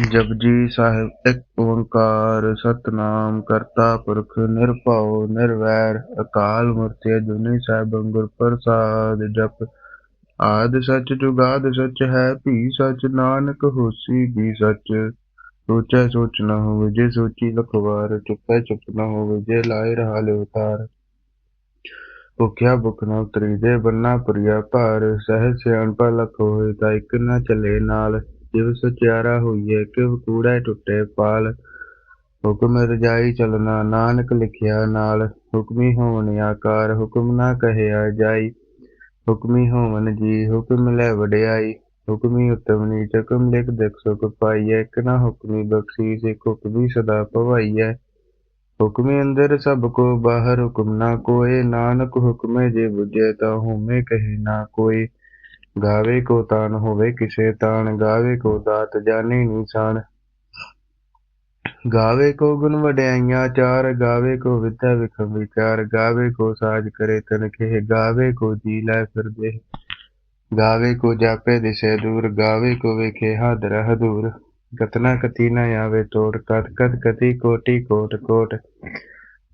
ਜਪਜੀ ਸਾਹਿਬ, ਇੱਕ ਓੰਕਾਰ ਸਤਨਾਮ ਕਰਤਾ ਪੁਰਖ ਨਿਰਭਉ ਨਿਰਵੈਰ, ਅਕਾਲ ਮੂਰਤ ਅਜੂਨੀ ਸਾਹਿਬ ਗੁਰ ਪ੍ਰਸਾਦ ਜਪ। ਆਦ ਸੱਚ ਜੁਗਾਦ ਸੱਚ ਹੈ, ਭੀ ਸੱਚ ਨਾਨਕ ਹੋਸੀ ਵੀ ਸੱਚ। ਸੋਚੈ ਸੋਚ ਨਾ ਹੋਵੇ, ਜੇ ਸੋਚੀ ਲਖਵਾਰ, ਚੁੱਪੈ ਚੁੱਪ ਨਾ ਹੋਵੇ, ਜੇ ਲਾਏ ਰਹਾ ਲਿ ਉਤਾਰ। ਭੁਖਿਆ ਭੁਖ ਨ ਉਤਰੀ, ਜੇ ਬੰਨਾ ਪੁਰੀਆ ਭਾਰ, ਸਹਿ ਸਿਆਣਪਾ ਲਖ ਹੋਏ, ਤਾਂ ਇੱਕ ਨਾ ਚੱਲੇ ਨਾਲ। ਜਿਵ ਸਚਿਆਰਾ ਹੋਈਐ ਕਿਵ ਕੂੜੈ ਟੁੱਟੇ, ਪਾਲ ਹੁਕਮ ਰਜਾਈ ਚਲਣਾ, ਨਾਨਕ ਲਿਖਿਆ ਨਾਲ, ਹੁਕਮੀ ਹੋਵਨ ਆਕਾਰ, ਹੁਕਮ ਨਾ ਕਹਿਆ ਜਾਈ ਹੁਕਮੀ ਹੋਵਨ ਜੀ, ਹੁਕਮ ਲੈ ਵਡਿਆਈ। ਹੁਕਮੀ ਉਤਮ ਨੀਚ ਹੁਕਮ ਲਿਖ ਦੇਖ ਸੁਖ ਪਾਈਐ, ਇੱਕ ਨਾ ਹੁਕਮੀ ਬਖਸ਼ੀਸ, ਇੱਕ ਹੁਕਮੀ ਸਦਾ ਭਵਾਈਐ। ਹੁਕਮੇ ਅੰਦਰ ਸਭ ਕੋ, ਬਾਹਰ ਹੁਕਮ ਨਾ ਕੋਏ, ਨਾਨਕ ਹੁਕਮੇ ਜੇ ਬੁਝੇ, ਤਾ ਹਉਮੈ ਕਹੇ ਨਾ ਕੋਈ ਗਾਵੇ ਕੋ ਤਾਨ ਹੋਵੇ ਕਿਸੇ ਤਾਨ ਗਾਵੇ ਕੋ ਦਾਤ ਜਾਣੇ ਨਿਸ਼ਾਨ ਗਾਵੇ ਕੋ ਗੁਣ ਵਡਿਆਈਆਂ ਚਾਰ, ਗਾਵੇ ਕੋ ਵਿਦਿਆ ਵਿਖਮ ਵਿਚਾਰ, ਗਾਵੇ ਕੋ ਸਾਜ ਕਰੇ ਤਨ ਖੇ ਗਾਵੇ ਕੋ ਜੀ ਲੈ ਫਿਰਦੇ ਗਾਵੇ ਕੋ ਜਾਪੇ ਦਿਸੇ ਦੂਰ, ਗਾਵੇ ਕੋ ਵੇਖੇ ਹਾਦਰ ਹਦੂਰ ਕਤਨਾ ਕਤੀ ਨਾ ਆਵੇ ਤੋੜ, ਕਤ ਕਤ ਕਤੀ ਕੋਟੀ ਕੋਟ ਕੋਟ।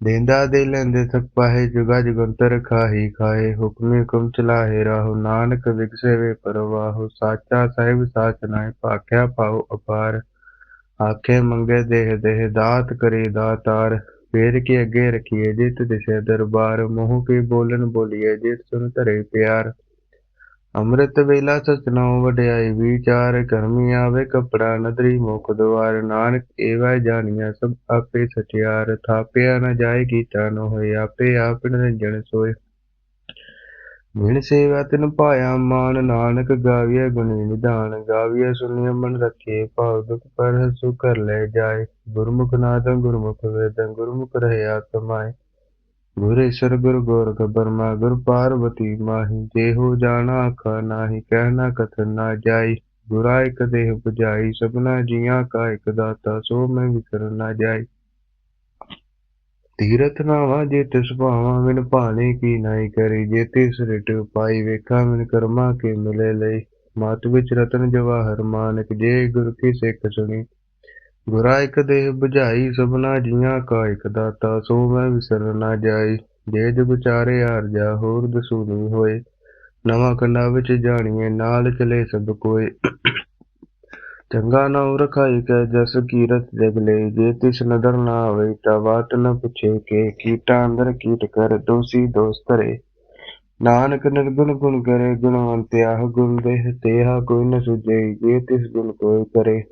ਦੇਂਦਾ ਦੇ ਲੈਂਦੇ ਪਾਹੇ ਜੁਗਾ ਜੁਗੰਤਰ ਖਾਹੀ ਖਾਏ, ਹੁਕਮੇ ਹੁਕਮ ਚਲਾਹੇ ਰਾਹੋ, ਨਾਨਕ ਵਿਗਸੇ ਵੇ ਪਰਵਾਹੋ, ਸਾਚਾ ਸਾਹਿਬ ਸਾਚ ਨਾਏ ਭਾਖਿਆ ਪਾਉ ਅਪਾਰ। ਆਖੇ ਮੰਗੇ ਦੇਹ ਦੇਹ, ਦਾਤ ਕਰੇ ਦਾਤਾਰ। ਫੇਰ ਕੇ ਅੱਗੇ ਰਖੀਏ ਜਿਤ ਦਿਸੇ ਦਰਬਾਰ, ਮੂੰਹ ਕੇ ਬੋਲਨ ਬੋਲੀਏ, ਜਿਤ ਸੁਨ ਧਰੇ ਪਿਆਰ। ਅੰਮ੍ਰਿਤ ਵੇਲਾ ਸਚਨਾਉ ਵਡਿਆਈ, ਵਿਚਾਰ ਕਰਮੀ ਆਵੇ ਕਪੜਾ ਨਦਰੀ, ਮੁਖ ਦਵਾਰ ਨਾਨਕ, ਏਵੈ ਜਾਣੀਐ ਸਭ ਆਪੇ ਸਚਿਆਰ, ਥਾਪਿਆ ਨ ਜਾਏ ਕੀਤਾ ਨ ਹੋਏ, ਆਪੇ ਆਪ ਨਿਰੰਜਨ ਸੋਏ। ਵਿਣ ਸੇਵਾ ਤਿਨ ਪਾਇਆ ਮਾਨ ਨਾਨਕ, ਗਾਵੀਐ ਗੁਣੀ ਨਿਧਾਨ, ਗਾਵੀਐ ਸੁਣੀਐ ਮਨ ਰਖੇ ਭਾਵ ਦੁਖ ਪਰ ਸੁ ਕਰ ਲੈ ਜਾਏ। ਗੁਰਮੁਖ ਨਾਦੰ ਗੁਰਮੁਖ ਵੇਦੰ, ਗੁਰਮੁਖ ਰਹਿਆ ਕਮਾਏ ਗੁਰ ਈਸ਼ਰ ਬਰਮਾ ਗੁਰ ਪਾਰਵਤੀ ਮਾਹੀ ਜੇ ਜਾਣਾ ਆਖਾ ਨਾਹੀ ਕਹਿਣਾ ਕਥਨ ਨਾ ਜਾਈ ਗੁਰਾ ਇਕ ਦੇਹ 부ਜਾਈ ਸਭਨਾ ਜੀਆਂ ਕਾ ਇਕ ਦਾਤਾ, ਸੋ ਮੈਂ ਵਿਸਰ ਨਾ ਜਾਈ। ਤੀਰਥ ਨਾਵਾ ਜੇ ਤਿਸ ਭਾਵਾਂ, ਬਿਨ ਭਾਣੇ ਕੀ ਨਾਈ ਕਰੀ, ਜੇ ਤਿਸ ਰਿਟ ਪਾਈ ਵੇਖਾ ਮਿਨ ਕਰਮਾ ਕੇ ਮਿਲੇ ਲਈ। ਮਤ ਵਿੱਚ ਰਤਨ ਜਵਾਹਰ ਮਾਨਕ, ਜੇ ਗੁਰ ਕੀ ਸਿੱਖ ਸੁਣੀ ਗੁਰਾ ਇਕ ਦੇਹ ਬੁਝਾਈ, ਸਭਨਾ ਜੀਆਂ ਕਾ ਇਕ ਦਾਤਾ, ਸੋ ਮੈਂ ਵਿਸਰ ਨਾ ਜਾਈ ਜੇ ਜੁਗ ਆਰਜਾ ਹੋਰ ਦਸੂਨੀ ਹੋਏ। ਨਵਾਂ ਕੰਡਾ ਵਿੱਚ ਜਾਣੀਏ, ਨਾਲ ਚਲੇ ਸਭ ਕੋਏ। ਚੰਗਾ ਨਾਉ ਰਖਾਈ ਕੈ, ਜਸ ਕੀਰਤ ਜਗ ਲੈ। ਜੇ ਤਿਸ ਨਦਰ ਨਾ ਆਵੇ ਤਾ ਬਾਤ ਨ ਪੁੱਛੇ ਕੇ। ਕੀਟਾ ਅੰਦਰ ਕੀਟ ਕਰ, ਦੋਸੀ ਦੋਸ ਧਰੇ। ਨਾਨਕ ਨਿਰਗੁਣ ਗੁਣ ਕਰੇ, ਗੁਣਵੰਤ ਆਹ ਗੁਣ ਦੇਹ, ਤੇਹਾ ਕੋਈ ਨ ਸੁਝੇ। ਜੇ ਤਿਸ ਗੁਣ ਕੋਈ ਕਰੇ।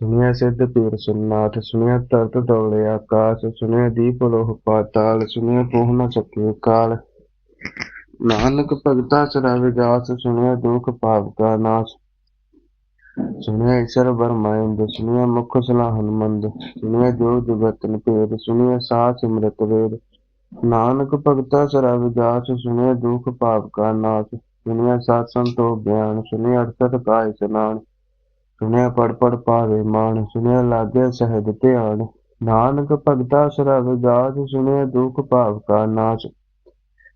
ਸੁਣਿਆ ਸਿੱਧ ਪੀਰ ਸੁਨਾਥ ਸੁਣਿਆ ਧਰਤ ਦੌਲੇ ਆਕਾਸ਼, ਸੁਣਿਆ ਦੀਪ ਲੋਹ ਪਾਤਾਲ, ਸੁਣਿਆ ਪੋਹ ਨ ਸਕੇ ਕਾਲ। ਨਾਨਕ ਭਗਤਾ ਸਦਾ ਵਿਗਾਸ, ਸੁਣਿਆ ਦੁਖ ਪਾਪ ਕਾ ਨਾਸ਼। ਸੁਣਿਆ ਈਸ਼ਰ ਬਰਮਾਇੰਦ ਸੁਣਿਆ ਮੁਖ ਸਲਾਹਨ ਮੰਦ ਸੁਣਿਆ ਜੋ ਜੁਗਤਨ ਭੇਦ, ਸੁਣਿਆ ਸਾਹ ਸਿਮਰਤ ਵੇਦ। ਨਾਨਕ ਭਗਤਾ ਸਦਾ ਵਿਗਾਸ, ਸੁਣਿਆ ਦੁਖ ਪਾਪ ਕਾ ਨਾਸ਼। ਸੁਣਿਆ ਸਾਧ ਸੰਤੋ ਗਿਆਨ ਸੁਣਿਆ ਅਰਥਤ ਕਾ ਇਸਨਾਨ ਸੁਣਿਆ ਪੜ ਪੜ ਪਾਵੇ ਮਾਨ ਸੁਣਿਆ ਲਾਗੇ ਸਹਿਜ ਧਿਆਨ। ਨਾਨਕ ਭਗਤਾ ਸਦਾ ਵਿਗਾਸ ਸੁਣਿਆ ਦੁਖ ਪਾਪ ਕਾ ਨਾਸ਼।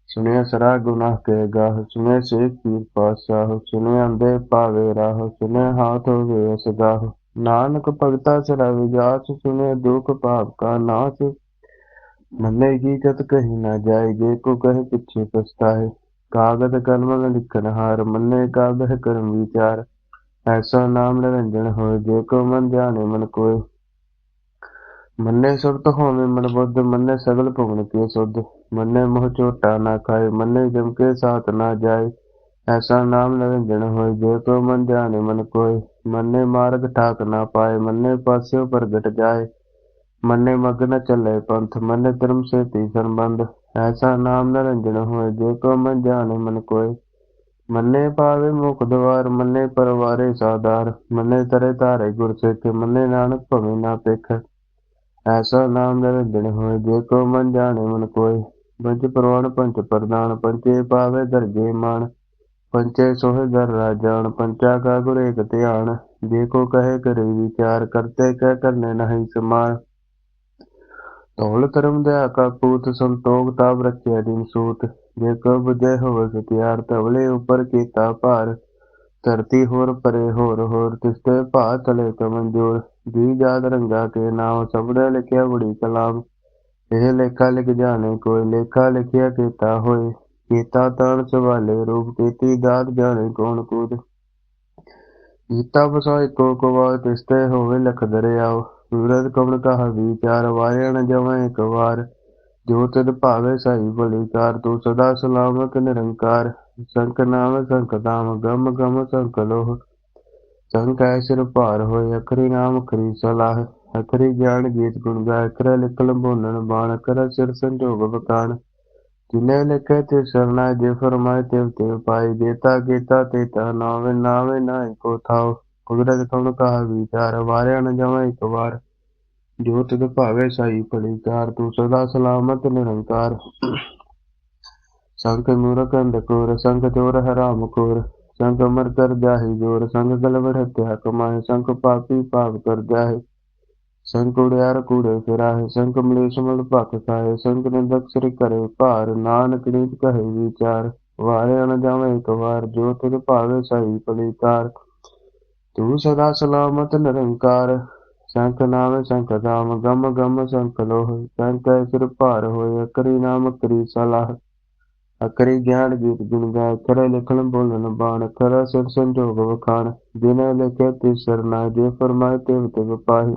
ਸੁਣਿਆ ਸਰਾ ਗੁਨਾਹ ਕੇ ਗਾਹ, ਸੁਣਿਆ ਸੇ ਪੀਰ ਪਾਸਾਹ ਸੁਣਿਆ ਅੰਦੇ ਪਾਵੇ ਰਾਹ, ਸੁਣਿਆ ਹਾਥ ਹੋਵੇ ਅਸਗਾਹ ਨਾਨਕ ਭਗਤਾ ਸਦਾ ਵਿਗਾਸ ਸੁਣਿਆ ਦੁਖ ਪਾਪ ਕਾ ਨਾਸ਼। ਮੰਨੇ ਕੀ ਕਤ ਕਹੀ ਨਾ ਜਾਏਗੇ ਕੋ ਕਹੇ ਪਿੱਛੇ ਪਛਤਾਏ। ਕਾਗਦ ਕਲਮ ਨ ਲਿਖਨ ਹਾਰ, ਮੰਨੇ ਕਾ ਕਰਮ ਵਿਚਾਰ। ਐਸਾ ਨਾਮ ਨਿਰੰਜਨ ਹੋਏ, ਜੇ ਕੋ ਮਨ ਜਾਣੇ ਮਨ ਕੋਏ। ਮੰਨੇ ਸੁਰਤ ਹੋਵੇ ਮਨ ਬੁੱਧ, ਮੰਨੇ ਸਗਲ ਭਵਨ ਕੇ ਸੁਧ। ਮੰਨੇ ਮੋਹ ਝੋਟਾ ਨਾ ਖਾਏ, ਮੰਨੇ ਜਮ ਕੇ ਸਾਥ ਨਾ ਜਾਏ। ਐਸਾ ਨਾਮ ਨਿਰੰਜਨ ਹੋਏ, ਜੇ ਕੋ ਮਨ ਜਾਣੇ ਮਨ ਕੋਏ। ਮੰਨੇ ਮਾਰਗ ਠਾਕ ਨਾ ਪਾਏ, ਮੰਨੇ ਪਾਸਿਓ ਪ੍ਰਗਟ ਜਾਏ। ਮੰਨੇ ਮਗਨ ਚੱਲੇ ਪੰਥ, ਮੰਨੇ ਧਰਮ ਸੇ ਤੀ ਸੰਬੰਧ। ਐਸਾ ਨਾਮ ਨਿਰੰਜਨ ਹੋਏ, ਜੇ ਕੋ ਮਨ ਜਾਣੇ ਮਨ ਕੋਏ। ਮੰਨੇ ਪਾਵੇ ਮੁਖ ਦਵਾਰ ਮੰਨੇ ਪਰਵਾਰੇ ਸਾਦਾਰ ਮੰਨੇ ਤਰੇ ਧਾਰੇ ਗੁਰਸਿੱਖ ਮੰਨੇ ਨਾਨਕ ਭਵੇਂ ਨਾ ਪਿਖ ਐਸਾ ਨਾਮ ਨਿਰੰਜਨ ਹੋਏ, ਜੇ ਕੋ ਮਨ ਜਾਣੇ ਮਨ ਕੋਏ। ਪੰਜ ਪ੍ਰਵਾਨ ਪੰਚ ਪ੍ਰਦਾਨ ਪੰਚੇ ਪਾਵੇ ਦਰਜੇ ਮਾਨ ਪੰਚੇ ਸੋਹਿ ਦਰ ਰਾਜਾਨ ਪੰਚਾ ਕਾ ਗੁਰ ਏਕ ਧਿਆਨ। ਜੇ ਕੋ ਕਹੇ ਕਰੇ ਵਿਚਾਰ, ਕਰਤੇ ਕਹਿ ਕਰਨੇ ਨਹੀਂ ਸਮਾਨ। ਧੌਲ ਧਰਮ ਦਇਆ ਕਾ ਪੂਤ ਸੰਤੋਖ ਤਾਪ ਰਖਿਆ ਦਿਨ ਸੂਤ। ਜੇ ਕੋ ਬੁਝੇ ਹੋਵੇ ਸਤਿਆਰ ਤਵਲੇ ਉਪਰ ਕੀਤਾ ਭਾਰ। ਧਰਤੀ ਹੋਰ ਪਰੇ ਹੋਰ ਹੋਰ ਤਿਸਤੇ ਭਾ ਤਲੇ ਕਮੰਜੋਰ ਜੀ ਜਾਦ ਰੰਗਾ ਕੇ ਨਾਮ ਸਬਦੇ ਲਿਖਿਆ ਬੜੀ ਕਲਾਮ। ਇਹ ਲੇਖਾ ਲਿਖ ਜਾਣੇ ਕੋਈ, ਲੇਖਾ ਲਿਖਿਆ ਕੀਤਾ ਹੋਏ। ਕੀਤਾ ਤਾਣ ਸਵਾਲੇ, ਰੂਪ ਕੀਤੀ ਦਾਤ ਜਾਣੇ ਕੌਣ ਕੂਦ। ਕੀਤਾ ਬਸਾਇ ਕੋ ਕਵਾ ਤਿਸਤੇ ਹੋਵੇ ਲਖ ਦਰਿਆਓ। ਸੂਰਜ ਕਮਲ ਕਹਾ ਵਿਚਾਰ ਵਾਰਿਆ ਨ ਜਵੇਂ ਇੱਕ ਵਾਰ। ਜੋ ਤਿਦ ਭਾਵੇ ਸਾਈ ਭਲੀ ਤੂੰ ਸਦਾ ਸਲਾਮਤ, ਨਿਰੰਕਾਰ। ਸੰਕ ਨਾਮ, ਸੰਕ ਦਾਮ ਗਮ ਗਮ, ਸੰਕ ਲੋਹ। ਸੰਕ ਐ ਭਾਰ ਹੋਏ, ਅਖਰੀ ਨਾਮ, ਅਖਰੀ ਸਲਾਹ। ਅਖਰੀ ਗਿਆਨ, ਗੀਤ ਗੁਣ ਗਾਇ, ਕਰ ਲਿਖ ਲੰਬੋਨਨ ਬਾਣ, ਕਰ ਸਿਰ ਸੰਜੋਗ ਬਕਾਨ ਜਿਨੇ ਲਿਖੇ ਤੇ ਸਰਨਾ, ਜੇ ਫਰਮਾਏ ਤੇ ਤੇ ਪਾਈ ਦੇਤਾ ਕੀਤਾ ਤੇ ਤਾ ਨਾਵੇ ਨਾਵੇ ਨਾਇ ਕੋ ਥਾਉ। ਕੁਦਰਤ ਕਉਣ ਕਹਾ ਵਿਚਾਰ, ਵਾਰਿਆ ਨ ਜਮੈ ਇੱਕ ਵਾਰ। ਜੋ ਤਿਦ ਭਾਵੇ ਸਾਈ ਫਲੀਕਾਰ ਤੂੰ ਸਦਾ ਸਲਾਮਤ ਨਿਰੰਕਾਰ। ਸੰਕ ਮੂਰਖ ਅੰਧਕੋਰ ਸੰਕ ਚੋਰ ਹਰਾਮ ਖੋਰ ਸੰਕ ਅਮਰ ਕਰ ਜਾਹੀ ਜੋਰ ਸੰਕ ਗਲਵੜ ਹੱਤਿਆ ਕਮਾਏ ਸੰਕ ਪਾਪੀ ਪਾਪ ਕਰ ਜਾਹੇ। ਸੰਕ ਉੜਿਆਰ ਕੂੜੇ ਫਿਰਾਹੇ ਸੰਕ ਮਲੇਸ਼ ਮਲ ਭਖ ਖਾਏ ਸੰਕ ਨਿੰਦਕ ਸ੍ਰੀ ਕਰੇ ਭਾਰ। ਨਾਨਕ ਨੀਤ ਕਹੇ ਵਿਚਾਰ ਵਾਰੇ ਨ ਜਾਵੇਂ ਇੱਕ ਵਾਰ ਜੋ ਤਿਦ ਭਾਵੇ ਸਹੀ ਫਲੀਕਾਰ ਤੂੰ ਸਦਾ ਸਲਾਮਤ ਨਿਰੰਕਾਰ। ਸੰਖ ਨਾਮ, ਸੰਖ ਦਾਮ ਗਮ ਗਮ, ਸੰਖ ਲੋਹ, ਸੰਖ ਸਿਰ ਭਾਰ ਹੋਏ, ਅਕਰੀ ਨਾਮ, ਅਕਰੀ ਸਲਾਹ। ਅਕਰੀ ਗਿਆਨ ਗੀਤ ਗੁਣ ਗਾਇ ਕਰੇ ਲਿਖਣ ਬੋਲਣ ਬਾਣ ਕਰ ਸਿਰ ਸੰਜੋਗ ਵਖਾਣ ਜਿਨੇ ਲਿਖੇ ਤੇ ਸਰਨਾ ਜੇ ਫਰਮਾਏ ਤੇ ਤੇ ਪਾਹੀ।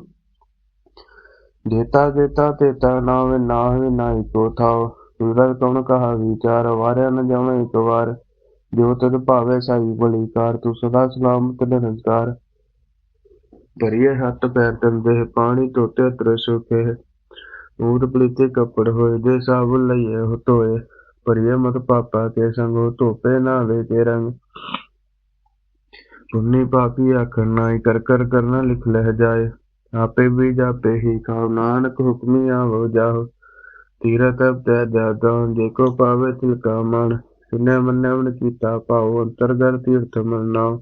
ਦੇਤਾ ਦੇਤਾ ਤੇਤਾ ਨਾਵੇ ਨਾਹੇ ਨਾਹੀ ਕੋ ਥਾਉ। ਸੂਰਜ ਕੌਣ ਕਹਾ ਵਿਚਾਰ, ਵਾਰਿਆ ਨ ਜਾਵੇਂ ਇੱਕ ਵਾਰ। ਜੋ ਤਦ ਭਾਵੇ ਸਾਈ ਭਲੀ ਤੂੰ ਸਦਾ ਸਲਾਮਤ ਨਿਰੰਕਾਰ। ਭਰੀਏ ਹੱਥ ਪੈਰ ਤੰਦੇ ਪਾਣੀ ਧੋਤੇ ਤਰ ਸੁਖੇ ਊਟ ਪਲੀਤੇ ਕੱਪੜ ਹੋਏ ਦੇ ਸਾਬੁਨ ਲਈਏ ਹੋ ਧੋਏ। ਭਰੀਏ ਮਤ ਪਾਪਾ ਕੇ ਸੰਗ ਹੋ ਧੋਪੇ ਨਾ ਕੇ ਰੰਗ। ਪੁੰਨੀ ਪਾਪੀ ਆਖਣ ਨਾਈ ਕਰ ਕਰ ਕਰਨਾ ਲਿਖ ਲਹਿ ਜਾਏ। ਆਪੇ ਵੀ ਜਾਪੇ ਹੀ ਖਾਓ, ਨਾਨਕ ਹੁਕਮੀ ਆਵੋ ਜਾਓ ਤੀਰਤ ਤੈ ਜਾਦਾ ਜੇ ਕੋ ਪਾਵੇ ਤਿਲ ਕਾ ਮਨ। ਸੁਨਿਆ ਮੰਨਿਆ ਮਨ ਕੀਤਾ ਪਾਉ ਅੰਤਰਗਤ ਤੀਰਥ ਮਨ ਨਾਮ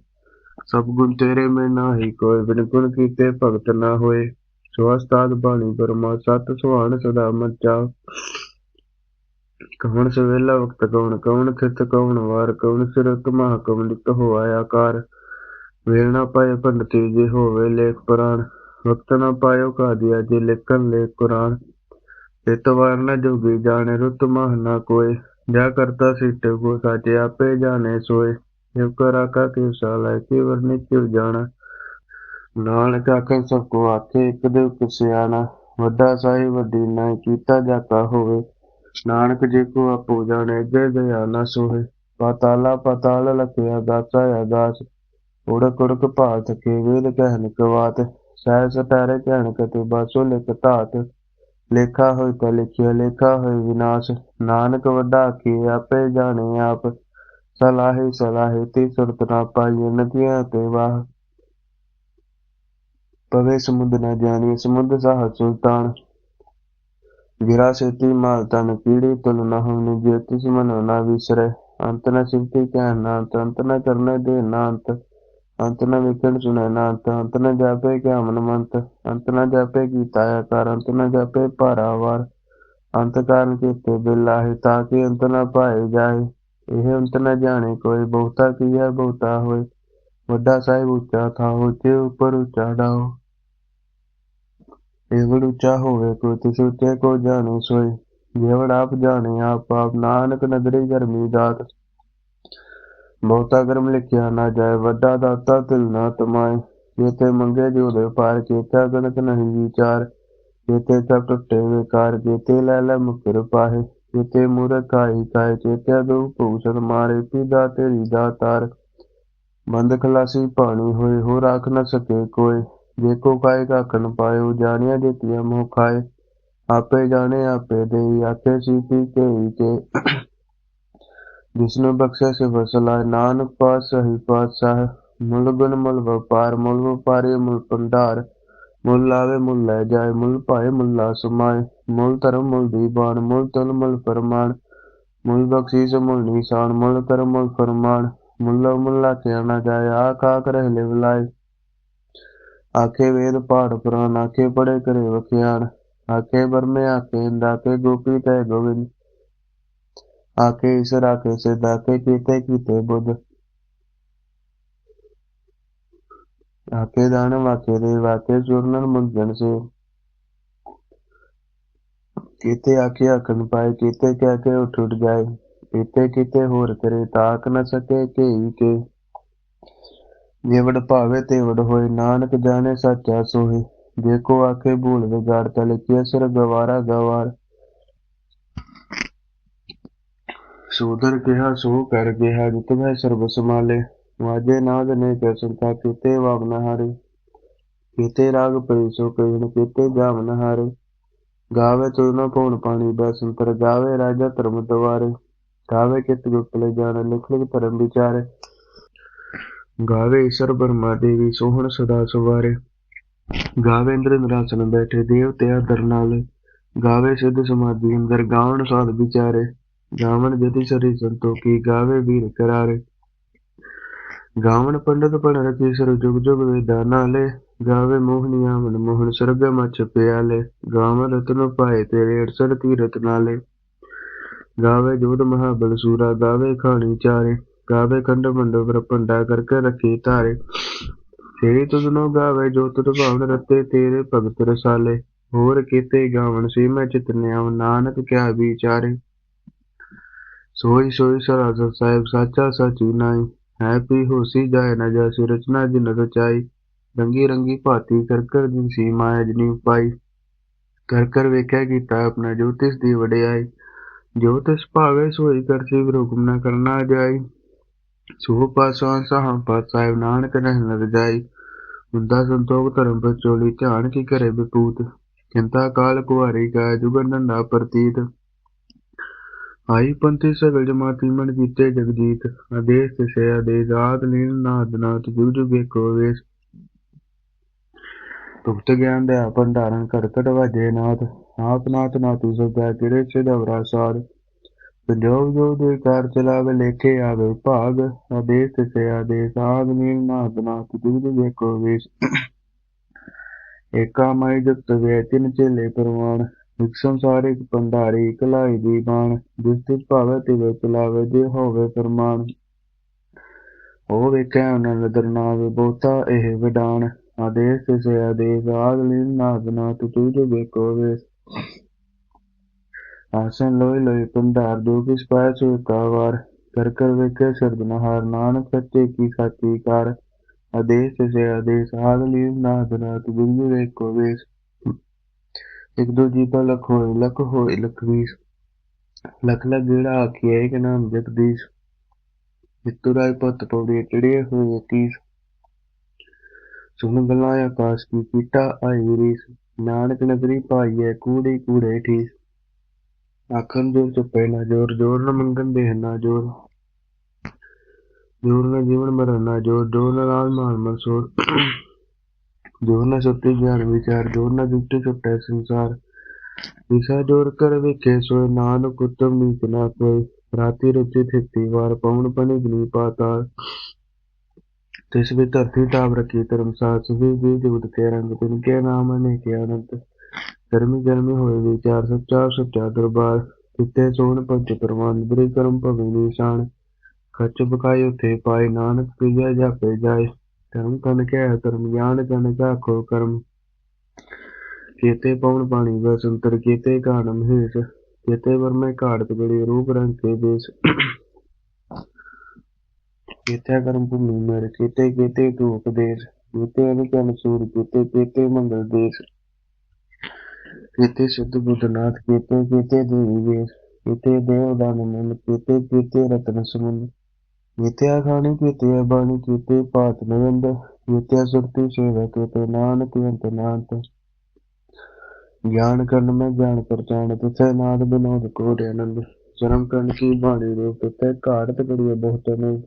ਸਭ ਗੁਣ ਤੇਰੇ ਮੈਂ ਨਾਹੀ ਕੋਈ ਬਿਨ ਗੁਣ ਕੀਤੇ ਭਗਤ ਨਾ ਹੋਏ। ਸੋ ਅਸਤਾਦ ਬਾਣੀ ਬਰਮਾ ਸਤ ਸੁਹਾਣ ਸਦਾ ਮਚਾ। ਕਵਣ ਸਵੇਲਾ ਵਕਤ ਕਵਣ ਕਵਣ ਖਿਤ ਕਵਣ ਵਾਰ ਕਵਣ ਸਿਰ ਤੁਮਾ ਕਵਣ ਲਿਤ ਹੋਆ ਆਕਾਰ। ਵੇਲ ਨਾ ਪਾਏ ਪੰਡਤੀ ਜੇ ਹੋਵੇ ਲੇਖ ਪੁਰਾਣ, ਵਕਤ ਨਾ ਪਾਇਓ ਕਾਦੀਆ ਜੇ ਲਿਖਣ ਲੇਖ ਕੁਰਾਨ। ਇਤਵਾਰ ਨ ਜੋਗੀ ਜਾਣੇ ਰੁੱਤ ਮਹ ਨਾ ਕੋਏ, ਜਾ ਕਰਤਾ ਸਿੱਟ ਕੋ ਸਾਚੇ ਆਪੇ ਜਾਣੇ ਸੋਏ। ਜਿਵ ਕਰ ਆਕਾ ਕੇ ਸਾਲਾ ਨਾਨਕ ਆਖਣ ਸਭ ਕੋ ਆਖੇ, ਇੱਕ ਦੇ ਇੱਕ ਸਿਆਣਾ ਵੱਡਾ ਸਾਈ ਵੱਡੀ ਨਾ ਕੀਤਾ ਜਾਕਾ ਹੋਵੇ। ਨਾਨਕ ਜੀ ਕੋ ਆਪੋ ਜਾਣੇ, ਜੇ ਦਇਆ ਨਾ ਸੋਹੇ। ਪਾਤਾਲਾ ਪਾਤਾਲ ਲਖਿਆ ਗਾਸਾ ਆਗਾਸ ਉੜਕ ਉੜਕ ਭਾਤ ਕੇ ਵੇਦ ਕਹਿਨ ਕਵਾਤ। ਸਹਿ ਸਟਾਰੇ ਕਹਿਣ ਕਤੇ ਬਾਸੋ ਲਿਖ ਧਾਤ। ਲੇਖਾ ਹੋਇ ਤਾਂ ਲਿਖਿਆ, ਲੇਖਾ ਹੋਇ ਵਿਨਾਸ਼। ਨਾਨਕ ਵੱਡਾ ਕੀ ਆਪੇ ਜਾਣੇ ਆਪ। ਸਲਾਹੇ ਸਲਾਹੇ ਤੇ ਸੁਰਤ ਨਾ ਪਾਈਏ ਨਦੀਆਂ ਤੇ ਵਾਹ ਪਵੇ ਸਮੁੰਦ ਨਾ ਜਾਣੀ ਸਮੁੰਦ ਸਾਹ ਸੁਲਤਾਨ ਗਿਰਾ ਸੇਤੀ ਮਾਲ ਤਨ ਕੀੜੀ ਤੁਲ ਨਾ ਹੋਣੀ ਜੇ ਤਿਸ ਮਨ ਨਾ ਵਿਸਰੇ ਅੰਤ ਨ ਸਿਵਤੀ ਕਹਿ ਨਾ ਅੰਤ ਨ ਕਰਨੇ ਦੇ ਨਾ ਅੰਤ ਅੰਤ ਨ ਵਿਖਣ ਸੁਣੇ ਨਾ ਅੰਤ ਅੰਤ ਨ ਜਾਪੇ ਕਿਆ ਮਨ ਮੰਤ ਅੰਤ ਨ ਜਾਪੇ ਕੀਤਾ ਆਕਾਰ ਅੰਤ ਨ ਜਾਪੇ ਭਾਰਾਵਾਰ ਅੰਤ ਕਾਰਨ ਕੀਤੇ ਬਿਲਾਹੇ ਤਾਂ ਕਿ ਅੰਤ ਨ ਪਾਏ ਜਾਏ ਇਹ ਅੰਤ ਨ ਜਾਣੇ ਕੋਈ, ਬਹੁਤਾ ਕੀਆ ਬਹੁਤਾ ਹੋਏ। ਵੱਡਾ ਸਾਹਿਬ ਉੱਚਾ ਥਾ ਉੱਚੇ ਉਪਰ ਉੱਚਾ ਡਾਓ ਏਵੜ ਉੱਚਾ ਹੋਵੇ ਕੋ ਤਿਸ ਉੱਚੇ ਕੋ ਜਾਣੇ ਸੋਏ। ਜੇਵੜ ਆਪ ਜਾਣੇ, ਆਪ ਆਪ ਨਾਨਕ ਨਦਰੀ ਗਰਮੀ ਦਾਤ। ਬਹੁਤਾ ਗਰਮ ਲਿਖਿਆ ਨਾ ਜਾਏ, ਵੱਡਾ ਦਾਤਾ ਤਿਲ ਨਾ ਤਮਾਏ। ਜੇਤੇ ਮੰਗੇ ਜੋ ਦੇ ਪਾਰ ਚੇਤਾ ਗਣਤ ਨਹੀਂ ਵਿਚਾਰ। ਜੇਤੇ ਸਭ ਟੁੱਟੇ ਵਿਕਾਰ ਜੇਤੇ ਲੈ ਲੈ ਮੁਕਰ ਪਾਹੇ। ਜੇਤੇ ਮੂਰਖ ਕਾਈ ਕਾਇ ਚੇਤੇ ਦੋ ਮਾਰੇ, ਪੀਦਾ ਤੇਰੀ ਦਾਤਾਰ ਬੰਦ ਖਲਾਸੀ ਪਾਣੀ ਹੋਏ ਹੋ ਰਾਖ ਨ ਸਕੇ ਕੋਈ। ਜੇ ਕੋ ਕਾਇ ਕਾਖਣ ਪਾਇਓ, ਜਾਣਿਆ ਜੇਤੀਆ ਮੋਹ ਖਾਏ। ਆਪੇ ਜਾਣੇ, ਆਪੇ ਦੇਈ ਆਖੇ ਸੀਪੀ ਕੇ ਕੇ ਜਿਸਨੂੰ ਬਖਸ਼ੇ ਸੇ ਵਸਲਾ ਨਾਨਕ ਪਾਸ ਸਹੀ ਪਾਤਸ਼ਾਹ, ਮੁੱਲ ਗੁਣ ਮੁਲ ਵਪਾਰ, ਮੁਲ ਵਪਾਰੀ ਮੁੱਲ ਪੰਡਾਰ ਮੁੱਲ ਲਾਵੇ ਮੁੱਲ ਲੈ ਜਾਏ, ਮੁੱਲ ਭਾਏ ਮੁੱਲਾ ਸਮਾਏ। ਮੁੱਲ ਧਰਮ ਮੁੱਲ ਦੀਵਾਨ ਮੁੱਲ ਤਨ ਮੁੱਲ ਫਰਮਾਨ। ਮੁੱਲ ਬਖਸ਼ੀਸ ਮੁੱਲ ਨਿਸ਼ਾਨ, ਮੁੱਲ ਕਰਮ ਮੁੱਲ ਫਰਮਾਨ। ਮੁੱਲਾ ਮੁੱਲਾ ਕਿਆ ਜਾਏ, ਆਖ ਆਖ ਰਹਿ ਲੈ ਬਲਾਏ ਆਖੇ ਵੇਦ ਪਾਠ ਪੁਰਾਨ, ਆਖੇ ਪੜੇ ਕਰੇ ਵਖਿਆਣ ਆਖੇ ਬਰਮੇ ਆਖੇ ਇੰਦਾਕੇ ਗੋਪੀ ਤੈ ਗੋਵਿੰਦ। ਆਖੇ ਇਸ ਰਾਖੇ ਸਿੱਧ ਆਕੇ ਕੀਤੇ ਕੀਤੇ ਬੁੱਧ। ਆਕੇ ਦਾਨ ਵਾਕੇ ਦੇ ਵਾਕੇ ਚੂਰਨਨ ਸੇ। ਕੀਤੇ ਆਕੇ ਆਖਣ ਪਾਏ, ਕੀਤੇ ਕਹਿ ਕੇ ਉੱਠ ਉੱਠ ਜਾਏ। ਕੀਤੇ ਕੀਤੇ ਹੋਰ ਕਰੇ ਤਾਕ ਨ ਸਕੇ ਕੇਈ ਕੇ। ਜੇ ਭਾਵੇ ਤੇ ਹੋਏ, ਨਾਨਕ ਜਾਣੇ ਸੱਚਾ ਸੋਹੇ। ਦੇਖੋ ਆਖੇ ਭੂਲ ਵਿਗਾੜ ਤਲ ਕੀ ਅਸਰ ਗਵਾਰਾ ਗਵਾਰ। ਸੋਦਰ ਕਿਹਾ, ਸੋ ਕਰ ਗਿਆ ਜਿਤ ਮੈਂ ਸਰਬ ਸਮਾਲੇ ਵਾਜੇ ਨਾਦ ਨੇ ਕਰ ਸੰਤਾ ਕੀਤੇ ਵਾਵਨ ਹਾਰੇ, ਕੀਤੇ ਰਾਗ ਪਈ ਸੋ ਕਹਿਣ ਗਾਵੇ ਤੁਰਨਾ ਪਉਣ ਪਾਣੀ ਦਾ ਸੰਤਰ ਗਾਵੇ ਰਾਜਾ ਧਰਮ ਦਵਾਰੇ ਗਾਵੇ ਕਿਤ ਗੁਪਤ ਜਾਣ, ਲਿਖ ਲਿਖ ਧਰਮ ਵਿਚਾਰੇ। ਗਾਵੇ ਈਸ਼ਰ ਬਰਮਾ ਦੇਵੀ, ਸੋਹਣ ਸਦਾ ਸਵਾਰੇ। ਗਾਵੇ ਇੰਦਰ ਨਿਰਾਸਨ ਬੈਠੇ ਦੇਵਤੇ ਆਦਰ ਗਾਵੇ ਸਿੱਧ ਸਮਾਧੀ ਅੰਦਰ, ਗਾਵਣ ਸਾਧ ਵਿਚਾਰੇ। ਗਾਵਣ ਜਤੀ ਸਰੀ ਸੰਤੋਖੀ, ਗਾਵੇ ਵੀਰ ਕਰਾਰੇ। ਗਾਵਣ ਪੰਡਤ ਪੜ ਰਖੀ ਸਰ ਜੁਗ ਜੁਗ ਵੇਦਾ ਗਾਵੇ ਮੋਹਨੀਆ ਮਨ ਮੋਹਨ ਸਰਗ ਮਚ ਪਿਆਲੇ, ਗਾਵਣ ਰਤਨ ਪਾਏ ਤੇਰੇ ਅੜਸਰ ਤੀਰਤ ਨਾਲੇ। ਗਾਵੇ ਜੋਧ ਮਹਾਬਲ ਸੂਰਾ, ਗਾਵੇ ਖਾਣੀ ਚਾਰੇ, ਗਾਵੇ ਖੰਡ ਮੰਡਪ ਰਪੰਡਾ ਕਰਕੇ ਰੱਖੀ ਧਾਰੇ। ਤੇਰੀ ਤੁਧਨੋ ਗਾਵੇ ਜੋ ਤੁਧ ਭਾਵਨ ਰਤੇ, ਤੇਰੇ ਭਗਤ ਰਸਾਲੇ। ਹੋਰ ਕੀਤੇ ਗਾਵਣ ਸੀ ਮੈਂ ਚਿਤਨਿਆ ਨਾਨਕ ਕਿਆ ਵਿਚਾਰੇ। ਸੋਈ ਸੋਈ ਸਰਾਸਰ ਸਾਹਿਬ, ਸਾਚਾ ਸਾਚੀ ਨਾਈ ਹੈ ਪੀ ਹੋਸੀ ਜਾਏ ਨ ਜਾਸੀ ਰਚਨਾ ਜਿਨ ਰੰਗੀ ਰੰਗੀ ਭਾਤੀ ਕਰ ਕਰ ਜਿਨ ਸੀ ਮਾਇਆ ਜਨੀ ਪਾਈ ਕਰ ਕਰ ਵੇਖਿਆ ਕੀਤਾ ਆਪਣਾ ਜੋ ਦੀ ਵਡਿਆਈ। ਜੋ ਭਾਵੇ ਸੋਈ ਕਰ ਸੀ ਹੁਕਮ ਨ ਕਰਨਾ ਜਾਈ। ਸੋ ਪਾਸਾਂ ਸਾਹਾਂ ਪਾਤ ਸਾਹਿਬ ਨਾਨਕ ਨਹਿ ਨ ਰਜਾਈ। ਹੁੰਦਾ ਸੰਤੋਖ ਧਰਮ ਬਚੋਲੀ ਧਿਆਨ ਕੀ ਕਰੇ ਵਿਪੂਤ। ਚਿੰਤਾ ਕਾਲ ਕੁਹਾਰੀ ਕਾ ਜੁਗਨ ਨਾ ਪ੍ਰਤੀਤ। ਆਈ ਪੰਥੀ ਸਗਲ ਕੀਤੇ ਜਗਜੀਤ। ਆਦੇਸ਼ ਤਿਸੇ ਆਦੇਸ਼ ਆਦ ਨੀਲ ਨਾਦ ਨਾਥ ਜੁਗ ਜੁਗ ਏਕੋ ਵੇਸ। ਤੁਪਤ ਗਿਆਨ ਦਾ ਭੰਡਾਰਨ ਘੜ ਵਾਜੇ ਨਾਥ। ਆਪ ਨਾਥ ਨਾਤੂ ਸਦਾ ਕਿਰੇ ਸਿਦਵਰਾ ਸਾਰ। ਸੰਜੋਗ ਜੋ ਦੇ ਕਾਰ ਚਲਾਵੇ ਲੇਖੇ ਆਵੇ ਭਾਗ। ਆਦੇਸ਼ ਤਿਸੇ ਆਦੇਸ਼ ਆਦ ਨੀਲ ਨਾਦ ਨਾਥ ਜੁਗ ਜੁਗ ਏਕੋ ਵੇਸ। ਏਕਾ ਮਾਈ ਜਗਤ ਵੇ ਤਿਨ ਚੇਲੇ ਪਰਵਾਨ। ਇਕ ਸੰਸਾਰ ਇਕ ਦੀ ਬਾਣ, ਜਿਸ ਤਿਸ ਭਾਵੇ ਤਿਵੇ ਜੇ ਹੋਵੇ ਫਰਮਾਨ। ਉਹ ਵੇਖਿਆ ਉਹਨਾਂ ਨਦਰ ਬਹੁਤਾ ਇਹ ਵਿਡਾਣ ਆਦੇਸ਼ ਤਿਸੇ ਆਦੇਸ਼, ਆਦ ਲੀਨ ਨਾਦ ਨਾਥ ਤੂੰ ਜੋ ਵੇਖੋ ਵੇਸ ਆਸਨ ਲੋਈ ਲੋਈ ਪੰਡਾਰ ਜੋ ਕਿਸ ਪਾਇ ਸੋ ਕਾਵਾਰ ਕਰ ਕਰ ਵੇਖੇ ਸਰਦ ਨਹਾਰ ਨਾਨਕ ਸੱਚੇ ਕੀ ਸਾਚੀ ਕਾਰ। ਆਦੇਸ਼ ਤਿਸੇ ਆਦੇਸ਼, ਆਦ ਲੀਨ ਨਾਦ ਨਾਥ ਤੂੰ ਜੋ ਵੇਖੋ ਵੇਸ ਇੱਕ ਦੋ ਜੀਤਾ ਲਖ ਹੋਏ ਲਖ ਹੋਏ ਲਖਵੀਸ ਲਖ ਲਖ ਗੇੜਾ ਆਖੀਏ ਇੱਕ ਨਾਮ ਜਗਦੀਸ਼। ਜਿੱਤੂ ਰਾਏ ਪਤ ਪੌੜੀ ਚੜਿਏ ਹੋਏ ਤੀਸ ਸੁਣ ਗਲਾਂ ਆਕਾਸ਼ ਕੀ ਕੀਟਾ ਆਈ ਰੀਸ ਨਾਨਕ ਨਗਰੀ ਪਾਈਏ ਕੂੜੀ ਕੂੜੇ ਠੀਸ। ਆਖਣ ਜੋਰ ਚੁੱਪੇ ਨਾ ਜੋਰ ਜੋਰ ਨਾ ਮੰਗਣ ਦੇ, ਨਾ ਜੋਰ। ਜੋਰ ਨਾ ਜੀਵਨ ਮਰਨ, ਨਾ ਜੋਰ ਜੋਰ ਨ ਰਾਜ ਮਾਨ ਮਨਸੂਰ। ਜੋਰ ਨ ਸੁੱਤੀ ਗਿਆਨ ਵਿਚਾਰ, ਜੋ ਨ ਜੁਗਤੇ ਛੁੱਟੇ ਸੰਸਾਰ। ਵਿਸਾ ਜੋਰ ਕਰ ਵੇਖੇ ਸੋਏ, ਨਾਨਕ ਉਤਮ ਨੀਚ ਨਾ ਕੋਈ ਰਾਤੀ ਰੁਚੀ ਥਿਤੀ ਵਾਰ ਪਵਨ ਪਣੀ ਗਨੀ ਪਾਤਾਲ। ਤਿਸ ਵੀ ਧਰਤੀ ਤਾਪ ਰਖੀ ਧਰਮ ਸੁਭੀ ਜੀ ਜੁਗਤ ਕੇ ਰੰਗ ਤਿਨ ਕੇ ਨਾਮ ਅਨੇ ਅਨੰਤ। ਗਰਮੀ ਗਰਮੀ ਹੋਏ ਵਿਚਾਰ ਸੱਚਾ ਸੱਚਾ ਦਰਬਾਰ। ਕਿਤੇ ਸੋਹਣ ਪੰਚ ਪਰਮਾਨ ਬਰੀ ਕਰਮ ਭਗਿ ਨਿਸ਼ਾਨ ਖੱਚ ਬਕਾਏ ਉਥੇ ਪਾਏ, ਨਾਨਕ ਪ੍ਰਿਆ ਜਾਪੇ ਜਾਏ। ਧਰਮ ਕਨ ਕਹਿ ਕਰਮ ਗਿਆਨ ਕਨ ਕੋ ਕਰਮ। ਕੀਤੇ ਪਵਨ ਪਾਣੀ ਬਸੰਤਰ, ਕੀਤੇ ਕਾਨਮ ਹੇਸ ਕੀਤੇ ਵਰਮੇ ਘਾੜਤ ਗੜੀ ਰੂਪ ਰੰਗ ਕੇ ਦੇਸ। ਕੀਤੇ ਕਰਮ ਭੂਮੀ ਮੇਰ, ਕੀਤੇ ਕੀਤੇ ਤੂ ਉਪਦੇਸ਼ ਕੀਤੇ ਅਨੁਚਨ ਸੂਰ, ਕੀਤੇ ਕੀਤੇ ਮੰਗਲ ਦੇਸ਼। ਕੀਤੇ ਸਿੱਧ ਬੁੱਧਨਾਥ, ਕੀਤੇ ਕੀਤੇ ਦੇਵੀ ਵੇਸ਼ ਕੀਤੇ ਦੇਵ ਦਾਨ ਮਨ, ਕੀਤੇ ਕੀਤੇ ਰਤਨ ਸਮੁੰਦ ਕੀਤੇ ਖਾਣੀ ਕੀਤੇ ਬਾਣੀ ਕੀਤੇ ਪਾਤ ਨੰਦ ਕੀਤੇ ਸੁਰਤੀ ਸੇਵਾ ਕੀਤੇ ਨਾਨਕ ਅੰਤ ਨਾਨਕ ਗਿਆਨ ਕਰਨ ਮੈਂ ਗਿਆਨ ਪਰਚਾਣ, ਤਿਥੇ ਨਾਦ ਬਿਨੋਦ ਕੋਟ ਆਨੰਦ। ਜਨਮ ਕਰਨ ਕੀ ਬਾਣੀ ਰੂਪ ਤਿਥੇ ਘਾੜਤ ਕੜੀਏ ਬਹੁਤ ਨੇ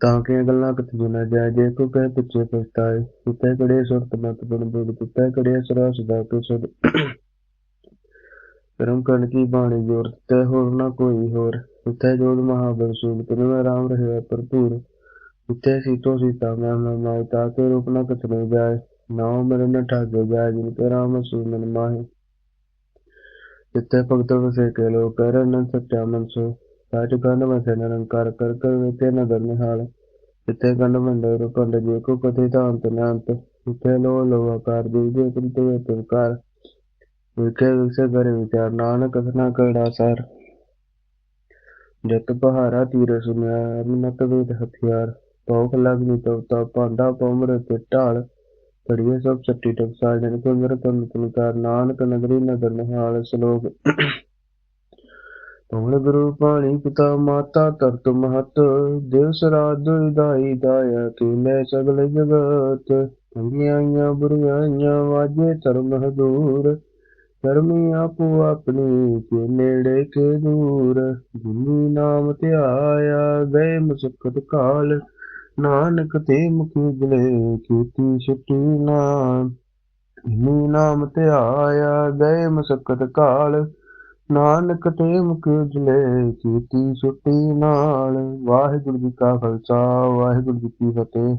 ਤਾਂ ਕਿ ਗੱਲਾਂ ਕਿਤ ਜੁਨਾ ਜਾਏ, ਜੇ ਕੋ ਕਹੇ ਪਿੱਛੇ ਪਛਤਾਏ। ਤਿਥੇ ਕੜੇ ਸੁਰਤ ਮਤ ਬਣ ਬੁੱਧ ਤਿਥੇ ਕੜੇ ਸਰਾ ਸਦਾ ਤੋ ਸਦ ਕਰਮ ਕਰਨ ਕੀ ਬਾਣੀ ਜੋਰ ਤਿਥੇ ਹੋਰ ਨਾ ਕੋਈ ਹੋਰ। ਤਿਥੇ ਜੋਦ ਮਹਾਬਲ ਸੂਲ ਤਿਨਵੇਂ ਰਾਮ ਰਹੇ ਭਰਪੂਰ। ਤਿਥੇ ਸੀਤੋ ਸੀਤਾ ਮੈਂ ਮੈਂ ਤਾਂ ਕੇ ਰੂਪ ਨਾ ਕਿਤ ਜਾਏ। ਨਾਉ ਮੇਰੇ ਨ ਠਾਗੇ ਜਾਏ ਜਿਨ ਕੇ ਰਾਮ ਸੂਮਨ ਮਾਹੀ। ਜਿੱਤੇ ਭਗਤ ਵਸੇ ਕੇ ਲੋ ਕਰ ਨ, ਸੱਚਾ ਮਨ ਸੋ ਸਾਚ ਗੰਧ ਵਸੇ ਨਿਰੰਕਾਰ ਕਰ ਕਰ ਵੇਤੇ ਨਦਰ ਨਿਹਾਲ। ਜਿੱਥੇ ਕੰਡ ਮੰਡਰ ਪੰਡ ਜੇ ਕੋ ਕਥੇ ਤਾਂ ਅੰਤ ਨਾ ਅੰਤ। ਜਿੱਥੇ ਲੋ ਲੋ ਆਕਾਰ ਦੇ ਜੇ ਤੁਮ ਤੇ ਤੁਕਾਰ ਵਿਖੇ ਵਿਸੇ ਕਰੇ ਵਿਚਾਰ ਨਾਨਕ ਕਥਨਾ ਕੜਾ ਜਤ ਪਹਾਰਾ ਤੀਰ ਸੁਨਿਆ, ਮਨਤ ਵੇਦ ਹਥਿਆਰ। ਪੌਖ ਲਗਨੀ ਤਉ ਤਾ ਪਾਂਡਾ ਤੇ ਢਾਲ ਪੜੀਏ ਸਭ ਸੱਟੀ ਟਕਸਾਲ ਜਨ ਕੋ ਮੇਰਾ ਤਨ ਤਨਕਾਰ ਨਾਨਕ ਨਗਰੀ ਨਦਰ ਨਿਹਾਲ, ਸ਼ਲੋਕ ਪਵਨ ਗੁਰੂ ਪਾਣੀ ਪਿਤਾ, ਮਾਤਾ ਤਰਤ ਮਹਤ। ਦਿਵਸ ਰਾਤ ਦੁਇਦਾਈ ਦਾਇਆ ਕੀਨੇ ਸਗਲ ਜਗਤ। ਚੰਗੀਆਂ ਬੁਰੀਆਂ ਵਾਜੇ ਧਰਮ ਹਦੂਰ ਧਰਮੀ ਆਪੋ ਆਪਣੀ ਕੇ ਨੇੜੇ ਕੇ ਦੂਰ। ਜਿਨੀ ਨਾਮ ਧਿਆਇਆ ਗਏ ਮੁਸਕਤ ਕਾਲ। ਨਾਨਕ ਤੇ ਮੁਖੀ ਗਲੇ ਕੀਤੀ ਛੁੱਟੀ ਨਾਮ ਜਿਨੀ ਨਾਮ ਧਿਆਇਆ ਗਏ ਮੁਸਕਤ ਕਾਲ। ਨਾਨਕ ਤੇ ਮੁਖ ਜਲੇ ਕੀਤੀ ਛੁੱਟੀ ਨਾਲ। ਵਾਹਿਗੁਰੂ ਜੀ ਕਾ ਖਾਲਸਾ, ਵਾਹਿਗੁਰੂ ਜੀ ਕੀ ਫਤਿਹ।